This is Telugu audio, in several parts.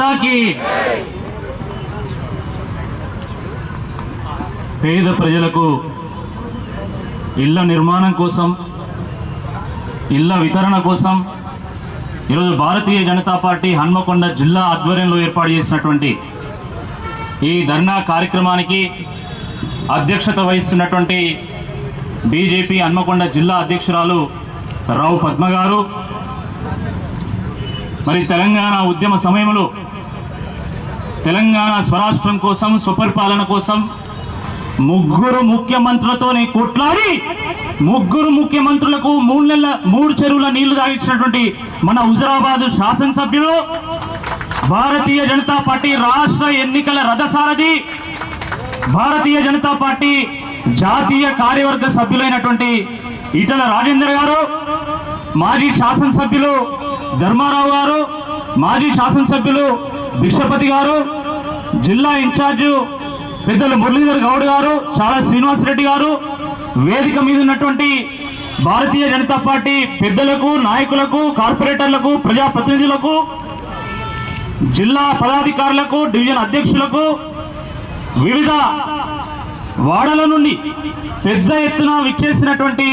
మాతాకి. పేద ప్రజలకు ఇళ్ళ నిర్మాణం కోసం ఇళ్ళ వితరణ కోసం ఈరోజు భారతీయ జనతా పార్టీ హన్మకొండ జిల్లా ఆధ్వర్యంలో ఏర్పాటు చేసినటువంటి ఈ ధర్నా కార్యక్రమానికి అధ్యక్షత వహిస్తున్నటువంటి బీజేపీ హన్మకొండ జిల్లా అధ్యక్షురాలు రావు పద్మ గారు మరి తెలంగాణ ఉద్యమ సమయంలో తెలంగాణ స్వరాష్ట్రం కోసం స్వపరిపాలన కోసం ముగ్గురు ముఖ్యమంత్రులతోనే కొట్లాడి ముగ్గురు ముఖ్యమంత్రులకు మూడు నెలల మూడు చెరువుల నీళ్ళు తాగించినటువంటి మన హుజరాబాద్ శాసనసభ్యులు భారతీయ జనతా పార్టీ రాష్ట్ర ఎన్నికల రథసారథి భారతీయ జనతా పార్టీ జాతీయ కార్యవర్గ సభ్యులైనటువంటి ఈటల రాజేందర్ గారు మాజీ శాసనసభ్యులు ధర్మారావు గారు మాజీ శాసనసభ్యులు బిషపతి గారు జిల్లా ఇన్ఛార్జు పెద్దలు మురళీధర్ గౌడ్ గారు చాలా శ్రీనివాస్ రెడ్డి గారు వేదిక మీద ఉన్నటువంటి భారతీయ జనతా పార్టీ పెద్దలకు నాయకులకు కార్పొరేటర్లకు ప్రజాప్రతినిధులకు జిల్లా పదాధికారులకు డివిజన్ అధ్యక్షులకు వివిధ వాడల నుండి పెద్ద ఎత్తున విచ్చేసినటువంటి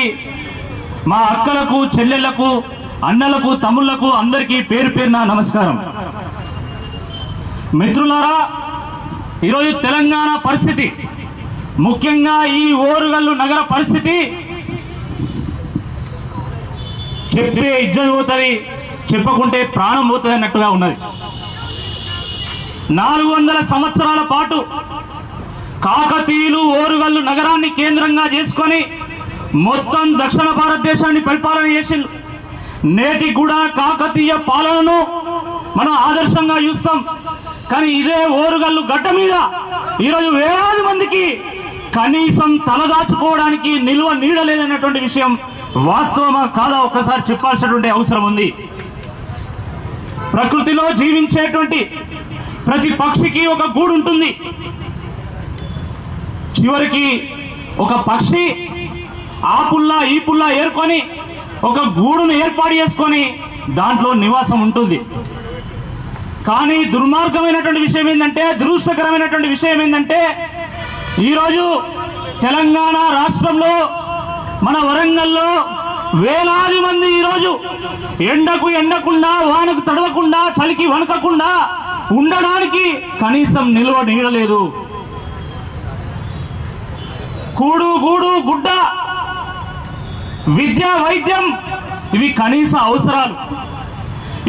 మా అక్కలకు చెల్లెళ్ళకు అన్నలకు తమ్ముళ్ళకు అందరికీ పేరు పేరున నమస్కారం. మిత్రులారా ఈరోజు తెలంగాణ పరిస్థితి ముఖ్యంగా ఈ ఓరుగల్లు నగర పరిస్థితి చెప్తే ఇజ్జత్ పోతుంది చెప్పకుంటే ప్రాణం పోతుంది అన్నట్టుగా ఉన్నది. నాలుగు వందల సంవత్సరాల పాటు కాకతీయులు ఓరుగల్లు నగరాన్ని కేంద్రంగా చేసుకొని మొత్తం దక్షిణ భారతదేశాన్ని పరిపాలన చేసిండ్రు. నేటి కూడా కాకతీయ పాలనను మనం ఆదర్శంగా చూస్తాం. కానీ ఇదే ఓరుగల్లు గడ్డ మీద ఈరోజు వేలాది మందికి కనీసం తలదాచుకోవడానికి నిల్వ నీడలేదన్నటువంటి విషయం వాస్తవమా కాదా ఒక్కసారి చెప్పాల్సినటువంటి అవసరం ఉంది. ప్రకృతిలో జీవించేటువంటి ప్రతి పక్షికి ఒక గూడు ఉంటుంది. చివరికి ఒక పక్షి ఆ పుల్ల ఈ పుల్ల ఏరుకొని ఒక గూడును ఏర్పాటు చేసుకొని దాంట్లో నివాసం ఉంటుంది. కానీ దుర్మార్గమైనటువంటి విషయం ఏంటంటే దురుష్టకరమైనటువంటి విషయం ఏంటంటే ఈరోజు తెలంగాణ రాష్ట్రంలో మన వరంగల్లో వేలాది మంది ఈరోజు ఎండకు ఎండకుండా వానకు తడవకుండా చలికి వణకకుండా ఉండడానికి కనీసం నిల్వ నీడలేదు కూడు గూడు గుడ్డ విద్య వైద్యం ఇవి కనీస అవసరాలు.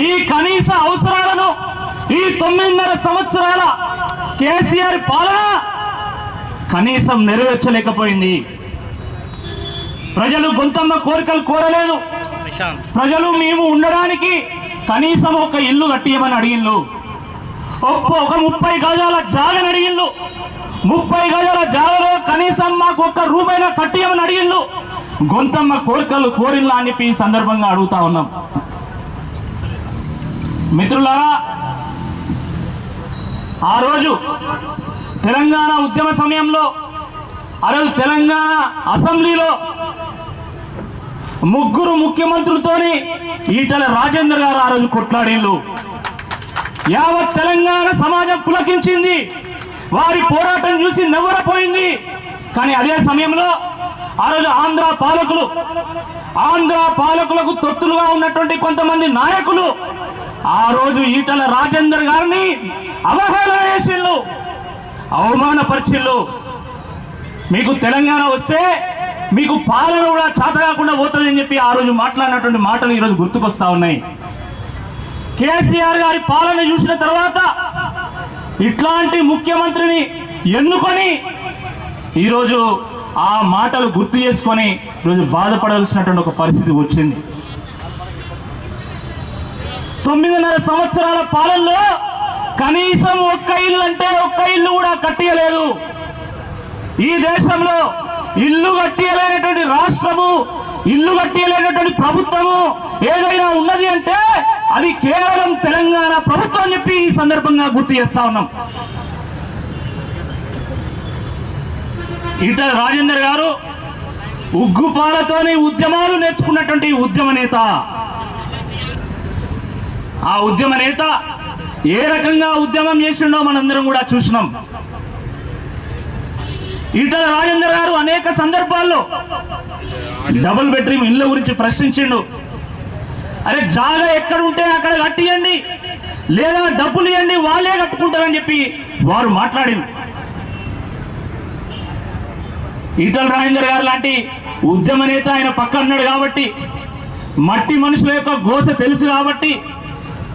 ఈ కనీస అవసరాలను ఈ తొమ్మిదిన్నర సంవత్సరాల కేసీఆర్ పాలన కనీసం నెరవేర్చలేకపోయింది. ప్రజలు గొంతమ్మ కోరికలు కోరలేదు. ప్రజలు మేము ఉండడానికి కనీసం ఒక ఇల్లు కట్టియమని ఒక్క- ఒక ముప్పై గజాల జాగని అడిగిళ్ళు. ముప్పై గజాల జాగలో కనీసం మాకు ఒక్క రూపాయినా కట్టియమని అడిగిళ్ళు. గొంతమ్మ కోరికలు కోరిల్లా అని సందర్భంగా అడుగుతా ఉన్నాం. మిత్రులారా ఆ రోజు తెలంగాణ ఉద్యమ సమయంలో ఆ రోజు తెలంగాణ అసెంబ్లీలో ముగ్గురు ముఖ్యమంత్రులతోని ఈటల రాజేందర్ గారు ఆ రోజు కొట్లాడిళ్ళు యావత్ తెలంగాణ సమాజం పులకించింది. వారి పోరాటం చూసి నవ్వరపోయింది. కానీ అదే సమయంలో ఆ రోజు ఆంధ్ర పాలకులు ఆంధ్ర పాలకులకు తొత్తులుగా ఉన్నటువంటి కొంతమంది నాయకులు ఆ రోజు ఈటల రాజేందర్ గారిని అవహేళన చేసిండు అవమానపరిచిళ్ళు. మీకు తెలంగాణ వస్తే మీకు పాలన కూడా చేత కాకుండా పోతుందని చెప్పి ఆ రోజు మాట్లాడినటువంటి మాటలు ఈరోజు గుర్తుకొస్తా ఉన్నాయి. కేసీఆర్ గారి పాలన చూసిన తర్వాత ఇట్లాంటి ముఖ్యమంత్రిని ఎన్నుకొని ఈరోజు ఆ మాటలు గుర్తు చేసుకొని ఈరోజు బాధపడాల్సినటువంటి ఒక పరిస్థితి వచ్చింది. తొమ్మిదిన్నర సంవత్సరాల పాలనలో కనీసం ఒక్క ఇల్లు అంటే ఒక్క ఇల్లు కూడా కట్టియలేదు. ఈ దేశంలో ఇల్లు కట్టియలేనటువంటి రాష్ట్రము ఇల్లు కట్టియలేనటువంటి ప్రభుత్వము ఏదైనా ఉన్నది అంటే అది కేవలం తెలంగాణ ప్రభుత్వం అని చెప్పి ఈ సందర్భంగా గుర్తు చేస్తా ఉన్నాం. ఈటల రాజేందర్ గారు ఉగ్గుపాలతోనే ఉద్యమాలు నేర్చుకున్నటువంటి ఉద్యమ నేత. ఆ ఉద్యమ నేత ఏ రకంగా ఉద్యమం చేసిండో మనందరం కూడా చూసినాం. ఈటల రాజేందర్ గారు అనేక సందర్భాల్లో డబుల్ బెడ్రూమ్ ఇళ్ళ గురించి ప్రశ్నించిండు. అరే జాగా ఎక్కడ ఉంటే అక్కడ కట్టియండి లేదా డబ్బులు ఇవ్వండి వాళ్ళే కట్టుకుంటారని చెప్పి వారు మాట్లాడింది ఈటల రాజేందర్ గారు లాంటి ఉద్యమ నేత ఆయన పక్కన ఉన్నాడు కాబట్టి మట్టి మనుషుల యొక్క గోస తెలుసు కాబట్టి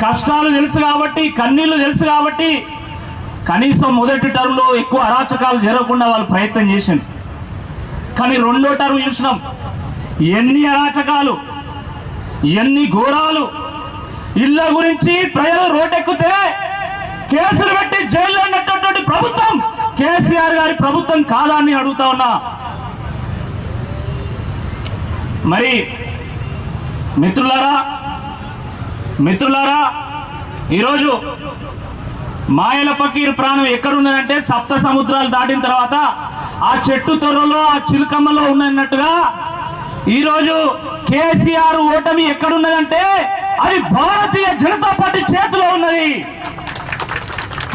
కష్టాలు తెలుసు కాబట్టి కన్నీళ్ళు తెలుసు కాబట్టి కనీసం మొదటి టర్మ్లో ఎక్కువ అరాచకాలు జరగకుండా వాళ్ళు ప్రయత్నం చేసింది కానీ రెండో టర్మ్ చూసినాం. ఎన్ని అరాచకాలు ఎన్ని ఘోరాలు. ఇళ్ళ గురించి ప్రజలు రోడ్డెక్కితే కేసులు పెట్టి జైల్లో ఉన్నటువంటి ప్రభుత్వం కేసీఆర్ గారి ప్రభుత్వం కాదా అని అడుగుతా ఉన్నా. మరి మిత్రులారా మిత్రులారా ఈరోజు మాయల పకీర్ ప్రాణం ఎక్కడున్నదంటే సప్త సముద్రాలు దాటిన తర్వాత ఆ చెట్టు తొర్రలో ఆ చిలుకమ్మలో ఉన్నట్టుగా ఈరోజు కేసీఆర్ ఓటమి ఎక్కడున్నదంటే అది భారతీయ జనతా పార్టీ చేతిలో ఉన్నది.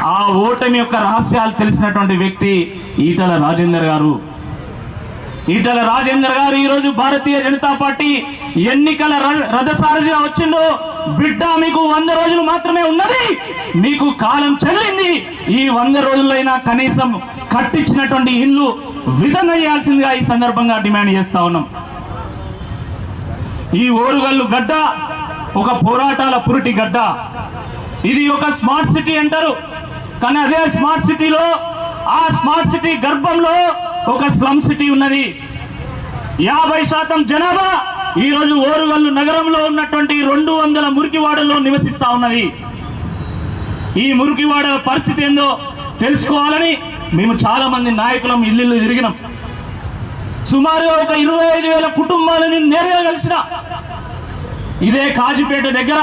ఆ ఓటమి యొక్క రహస్యాలు తెలిసినటువంటి వ్యక్తి ఈటల రాజేందర్ గారు. ఈటల రాజేందర్ గారు ఈరోజు భారతీయ జనతా పార్టీ ఎన్నికల ర- రథసారథిగా వచ్చిందో బిడ్డ మీకు వంద రోజులు మాత్రమే ఉన్నది. మీకు కాలం చెల్లింది. ఈ వంద రోజులైనా కనీసం కట్టించినటువంటి ఇల్లు విధంగా చేయాల్సిందిగా ఈ సందర్భంగా డిమాండ్ చేస్తా ఉన్నాం. ఈ ఓరుగల్లు గడ్డ ఒక పోరాటాల పురిటి గడ్డ. ఇది ఒక స్మార్ట్ సిటీ అంటారు. కానీ అదే స్మార్ట్ సిటీలో ఆ స్మార్ట్ సిటీ గర్భంలో ఒక స్లమ్ సిటీ ఉన్నది. యాభై శాతం జనాభా ఈ రోజు ఓరుగల్లు నగరంలో ఉన్నటువంటి రెండు వందల మురికివాడల్లో నివసిస్తా ఉన్నది. ఈ మురికివాడ పరిస్థితి ఏందో తెలుసుకోవాలని మేము చాలా మంది నాయకులం ఇల్లు తిరిగినాం. సుమారుగా ఒక ఇరవై ఐదు వేల కుటుంబాలని నేరుగా కలిసిన ఇదే కాజీపేట దగ్గర.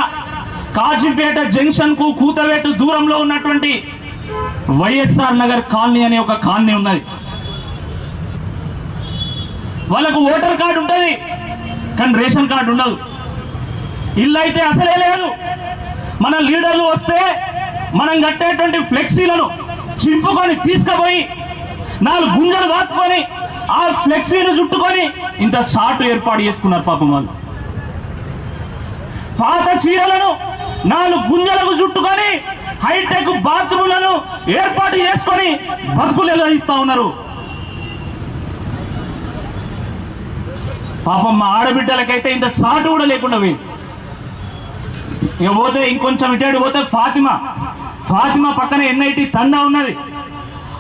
కాజీపేట జంక్షన్కు కూతవేటు దూరంలో ఉన్నటువంటి వైఎస్ఆర్ నగర్ కాలనీ అనే ఒక కాలనీ ఉన్నది. వాళ్ళకు ఓటర్ కార్డు ఉంటుంది. కానీ రేషన్ కార్డు ఉండదు. ఇల్లు అయితే అసలే లేదు. మన లీడర్లు వస్తే మనం కట్టేటువంటి ఫ్లెక్సీలను చింపుకొని తీసుకుపోయి నాలుగు గుంజలు బాతుకొని ఆ ఫ్లెక్సీని చుట్టుకొని ఇంత షార్ట్ ఏర్పాటు చేసుకున్నారు పాపం వాళ్ళు. పాత చీరలను నాలుగు గుంజలకు చుట్టుకొని హైటెక్ బాత్రూమ్లను ఏర్పాటు చేసుకొని బతుకులు ఎలాగిస్తా ఉన్నారు. పాపం మా ఆడబిడ్డలకైతే ఇంత చాటు కూడా లేకుండా పోయింది. ఇక పోతే ఇంకొంచెం ఇటాడు పోతే ఫాతిమా. ఫాతిమా పక్కన ఎన్ఐటి తండా ఉన్నది.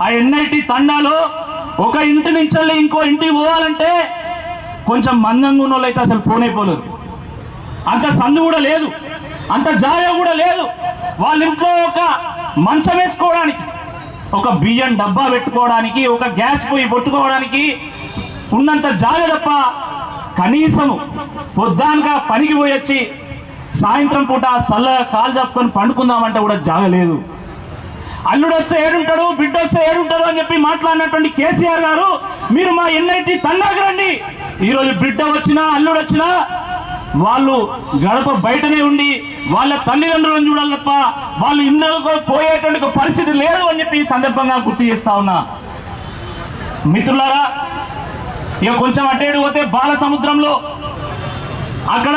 ఆ ఎన్ఐటి తండాలో ఒక ఇంటి నుంచి ఇంకో ఇంటికి పోవాలంటే కొంచెం మందంగా ఉన్న వాళ్ళు అయితే అసలు పోనే పోలేరు అంత సందు కూడా లేదు. అంత జాగా కూడా లేదు. వాళ్ళ ఇంట్లో ఒక మంచం వేసుకోవడానికి ఒక బియ్యం డబ్బా పెట్టుకోవడానికి ఒక గ్యాస్ పొయ్యి పెట్టుకోవడానికి ఉన్నంత జాగ తప్ప కనీసము పొద్దానగా పనికి పోయి వచ్చి సాయంత్రం పూట చల్లగా కాలు చెప్పుకొని పండుకుందామంటే కూడా జాగలేదు. అల్లుడు వస్తే ఏడుంటాడు బిడ్డ వస్తే ఏడుంటాడు అని చెప్పి మాట్లాడినటువంటి కేసీఆర్ గారు మీరు మా ఎన్ఐటి తండాకు రండి. ఈరోజు బిడ్డ వచ్చినా అల్లుడు వచ్చినా వాళ్ళు గడప బయటనే ఉండి వాళ్ళ తల్లిదండ్రులను చూడాలి తప్ప వాళ్ళు ఇండ్లకు పోయేటువంటి పరిస్థితి లేదు అని చెప్పి ఈ సందర్భంగా గుర్తు చేస్తా ఉన్నా. మిత్రులారా ఇక కొంచెం అటేడు పోతే బాల సముద్రంలో అక్కడ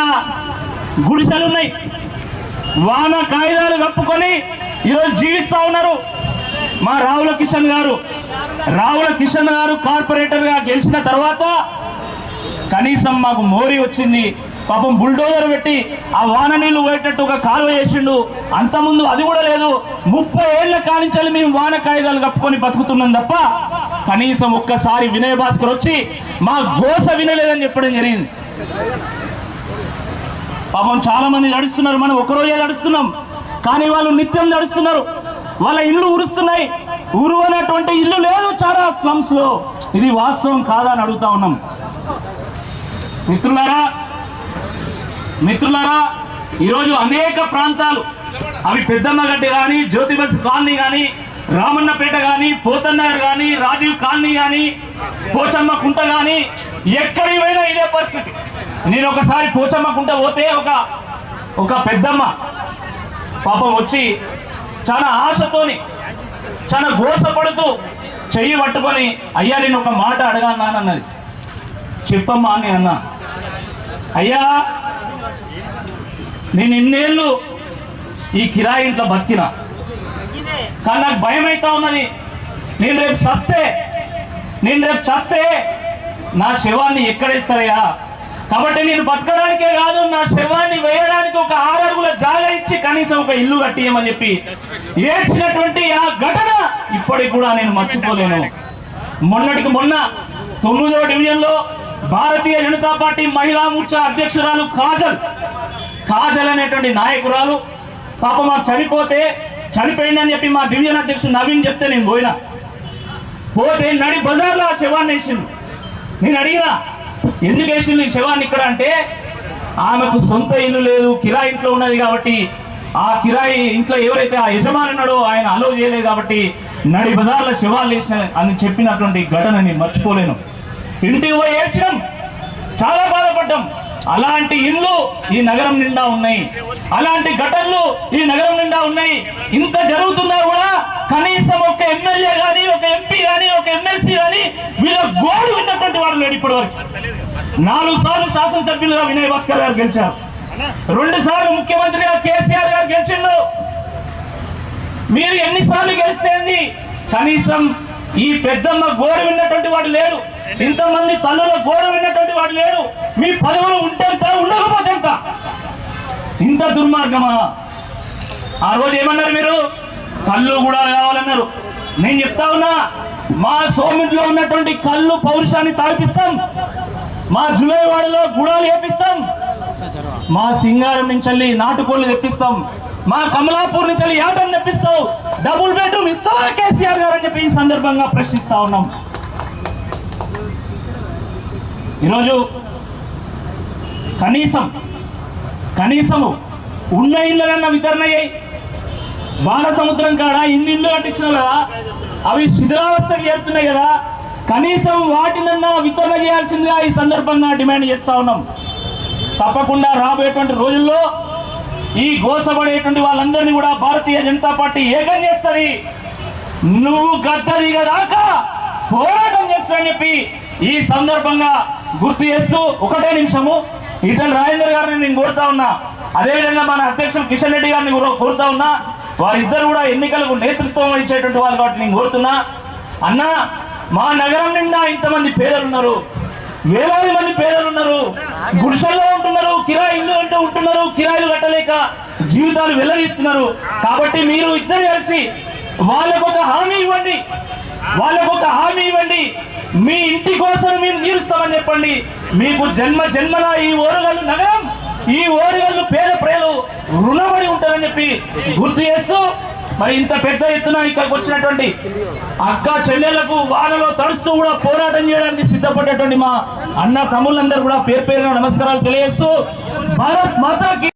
గుడిసెలు ఉన్నాయి వాన కాగితాలు కప్పుకొని ఈరోజు జీవిస్తూ ఉన్నారు మా రావుల కిషన్ గారు. రావుల కిషన్ గారు కార్పొరేటర్గా గెలిచిన తర్వాత కనీసం మాకు మోరీ వచ్చింది. పాపం బుల్డోజర్ పెట్టి ఆ వాన నీళ్ళు పోయేటట్టు ఒక కాలువ చేసిండు. అంతకుముందు అది కూడా లేదు. ముప్పై ఏళ్ళ కానించాలి మేము వాన కాగితాలు కప్పుకొని బతుకుతున్నాం తప్ప కనీసం ఒక్కసారి వినయ్ భాస్కర్ వచ్చి మా గోస వినలేదని చెప్పడం జరిగింది. పాపం చాలా మంది నడుస్తున్నారు మనం ఒకరోజే నడుస్తున్నాం. కానీ వాళ్ళు నిత్యం నడుస్తున్నారు. వాళ్ళ ఇల్లు ఉరుస్తున్నాయి ఉరువనటువంటి ఇల్లు లేదు చాలా స్లమ్స్లో ఇది వాస్తవం కాదా అని అడుగుతా ఉన్నాం. మిత్రులారా మిత్రులారా ఈరోజు అనేక ప్రాంతాలు అవి పెద్దమ్మగడ్డ కానీ జ్యోతిబస్ కాలనీ కానీ రామన్నపేట కానీ పోతన్నగర్ కానీ రాజీవ్ కాలనీ కానీ పోచమ్మ కుంట కానీ ఎక్కడికి పోయినా ఇదే పరిస్థితి. నేను ఒకసారి పోచమ్మ కుంట పోతే ఒక ఒక పెద్దమ్మ పాపం వచ్చి చాలా ఆశతోని చాలా గోసపడుతూ చెయ్యి పట్టుకొని అయ్యా నేను ఒక మాట అడగాలన్నది చెప్పమ్మా అని అన్నా. అయ్యా నేను ఇన్నేళ్ళు ఈ కిరాయి ఇంట్లో బతికినా. కానీ నాకు భయం అవుతా ఉన్నది. నేను రేపు చస్తే నేను రేపు చస్తే నా శవాన్ని ఎక్కడేస్తారయ్యా కాబట్టి నేను బతకడానికే కాదు నా శవాన్ని వేయడానికి ఒక ఆరు అడుగుల ఇచ్చి కనీసం ఒక ఇల్లు కట్టియమని చెప్పి ఏడ్చినటువంటి ఆ ఘటన ఇప్పటికి కూడా నేను మర్చిపోలేను. మొన్నటికి మొన్న తొమ్మిదో డివిజన్లో భారతీయ జనతా పార్టీ మహిళా మోర్చా అధ్యక్షురాలు కాజల్ కాజల్ అనేటువంటి నాయకురాలు పాప మా చనిపోతే చనిపోయిందని చెప్పి మా డివిజన్ అధ్యక్షుడు నవీన్ చెప్తే నేను పోయినా. పోతే నడి బజార్లో ఆ శవాన్ని వేసిండు. నేను అడిగినా ఎందుకు వేసిండు ఈ శవాన్ని ఇక్కడ? అంటే ఆమెకు సొంత ఇల్లు లేదు కిరాయి ఇంట్లో ఉన్నది కాబట్టి ఆ కిరాయి ఇంట్లో ఎవరైతే ఆ యజమాని ఉన్నాడో ఆయన అలో చేయలేదు కాబట్టి నడి బజార్ల శవాలు వేసిన అని చెప్పినటువంటి ఘటన నేను మర్చిపోలేను. ఇంటికి పోయి ఏడ్చడం చాలా బాధపడ్డాం. అలాంటి ఇల్లు ఈ నగరం నిండా ఉన్నాయి. అలాంటి ఘటనలు ఈ నగరం నిండా ఉన్నాయి. ఇంత జరుగుతున్నా కూడా కనీసం ఒక ఎమ్మెల్యే గాని ఒక ఎంపీ గాని ఒక ఎమ్మెల్సీ గాని వీళ్ళ గోడు విన్నటువంటి వాడు లేడు ఇప్పటి వరకు నాలుగు సార్లు శాసనసభ్యులుగా వినయ్ భాస్కర్ గారు గెలిచారు. రెండు సార్లు ముఖ్యమంత్రిగా కేసీఆర్ గారు గెలిచిండు. మీరు ఎన్నిసార్లు గెలిస్తేంది కనీసం ఈ పెద్దమ్మ గోడ విన్నటువంటి వాడు లేడు. ఇంతమంది తల్లుల గోడ విన్నటువంటి వాడు లేడు. మీ పదవులు ఉంటే ఉండకపోతే ఎంత ఇంత దుర్మార్గమా? ఆ రోజు ఏమన్నారు మీరు? కళ్ళు కూడా కావాలన్నారు. నేను చెప్తా ఉన్నా మా సోమిట్లో ఉన్నటువంటి కళ్ళు పౌరుషాన్ని తాగిపిస్తాం. మా జులైవాడలో గుడాలు వేపిస్తాం. మా సింగారం నుంచి వెళ్ళి నాటుకోళ్ళు తెప్పిస్తాం. మా కమలాపూర్ నుంచి వెళ్ళి యాటను తెప్పిస్తావు డబుల్ బెడ్రూమ్ ఇస్తావా కేసీఆర్ గారు అని చెప్పి ఈ సందర్భంగా ప్రశ్నిస్తా ఉన్నాం. ఈరోజు కనీసం కనీసము ఉన్న ఇళ్ళకన్నా వితరణ అయ్యాయి. బాల సముద్రం కాడ ఇన్ని ఇళ్ళు కట్టించిన కదా అవి శిథిరావస్థకు చేరుతున్నాయి కదా. కనీసం వాటినన్నా వితరణ చేయాల్సిందిగా ఈ సందర్భంగా డిమాండ్ చేస్తా ఉన్నాం. తప్పకుండా రాబోయేటువంటి రోజుల్లో ఈ గోసపడేటువంటి వాళ్ళందరినీ కూడా భారతీయ జనతా పార్టీ ఏకం చేస్తుంది. నువ్వు గద్దరిగా దిగదాకా పోరాటం చేస్తానని చెప్పి ఈ సందర్భంగా గుర్తు చేస్తూ ఒకటే నిమిషము ఇతను రాజేంద్ర గారిని నేను కోరుతా ఉన్నా. అదేవిధంగా మన అధ్యక్షులు కిషన్ రెడ్డి గారిని కూడా కోరుతా ఉన్నా. వారిద్దరు కూడా ఎన్నికలకు నేతృత్వం ఇచ్చేటువంటి వాళ్ళు కాబట్టి నేను కోరుతున్నా. అన్నా మా నగరం నిండా ఇంతమంది పేదలు ఉన్నారు. వేలాది మంది పేదలు ఉన్నారు. గుడిసెల్లో ఉంటున్నారు కిరాయి ఇల్లు అంటే ఉంటున్నారు కిరాయిలు కట్టలేక జీవితాలు వెల్లరిస్తున్నారు. కాబట్టి మీరు ఇద్దరు కలిసి వాళ్ళకు ఒక హామీ ఇవ్వండి. వాళ్ళకు ఒక హామీ ఇవ్వండి. మీ ఇంటి కోసం మేము తీరుస్తామని చెప్పండి. మీకు జన్మ జన్మల ఈ ఓరుగల్లు నగరం ఈ ఓరుగల్లు పేద ప్రజలు రుణపడి ఉంటారని చెప్పి గుర్తు చేస్తూ మరి ఇంత పెద్ద ఎత్తున ఇక్కడికి వచ్చినటువంటి అక్క చెల్లెలకు వాళ్ళలో తడుస్తూ కూడా పోరాటం చేయడానికి సిద్ధపడ్డటువంటి మా అన్న తమ్ముళ్ళందరూ కూడా పేరు పేరున నమస్కారాలు తెలియజేస్తూ భారత్ మాతాకి